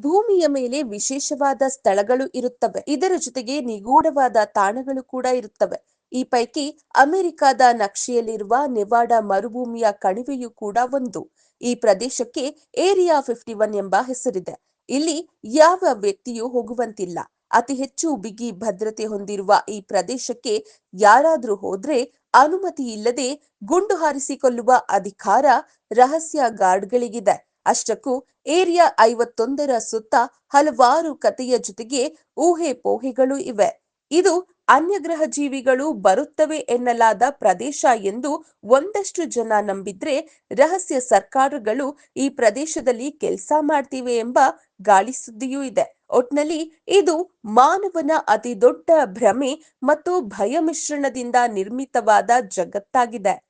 ಭೂಮಿಯ ಮೇಲೆ ವಿಶೇಷವಾದ ಸ್ಥಳಗಳು ಇರುತ್ತವೆ. ಇದರ ಜೊತೆಗೆ ನಿಗೂಢವಾದ ತಾಣಗಳು ಕೂಡ ಇರುತ್ತವೆ. ಈ ಪೈಕಿ ಅಮೆರಿಕದ ನಕ್ಷೆಯಲ್ಲಿರುವ ನೆವಾಡ ಮರುಭೂಮಿಯ ಕಣಿವೆಯೂ ಕೂಡ ಒಂದು. ಈ ಪ್ರದೇಶಕ್ಕೆ ಏರಿಯಾ ಫಿಫ್ಟಿ ಒನ್ ಎಂಬ ಹೆಸರಿದೆ. ಇಲ್ಲಿ ಯಾವ ವ್ಯಕ್ತಿಯೂ ಹೋಗುವಂತಿಲ್ಲ. ಅತಿ ಹೆಚ್ಚು ಬಿಗಿ ಭದ್ರತೆ ಹೊಂದಿರುವ ಈ ಪ್ರದೇಶಕ್ಕೆ ಯಾರಾದ್ರೂ ಹೋದ್ರೆ ಅನುಮತಿ ಇಲ್ಲದೆ ಗುಂಡು ಹಾರಿಸಿಕೊಳ್ಳುವ ಅಧಿಕಾರ ರಹಸ್ಯ ಗಾರ್ಡ್ಗಳಿಗಿದೆ. ಅಷ್ಟಕ್ಕೂ ಏರಿಯಾ ಐವತ್ತೊಂದರ ಸುತ್ತ ಹಲವಾರು ಕಥೆಯ ಜೊತೆಗೆ ಊಹೆ ಪೋಹೆಗಳು ಇವೆ. ಇದು ಅನ್ಯಗ್ರಹ ಜೀವಿಗಳು ಬರುತ್ತವೆ ಎನ್ನಲಾದ ಪ್ರದೇಶ ಎಂದು ಒಂದಷ್ಟು ಜನ ನಂಬಿದ್ರೆ ರಹಸ್ಯ ಸರ್ಕಾರಗಳು ಈ ಪ್ರದೇಶದಲ್ಲಿ ಕೆಲಸ ಮಾಡ್ತಿವೆ ಎಂಬ ಗಾಳಿ ಸುದ್ದಿಯೂ ಇದೆ. ಒಟ್ನಲ್ಲಿ ಇದು ಮಾನವನ ಅತಿ ದೊಡ್ಡ ಭ್ರಮೆ ಮತ್ತು ಭಯ ಮಿಶ್ರಣದಿಂದ ನಿರ್ಮಿತವಾದ ಜಗತ್ತಾಗಿದೆ.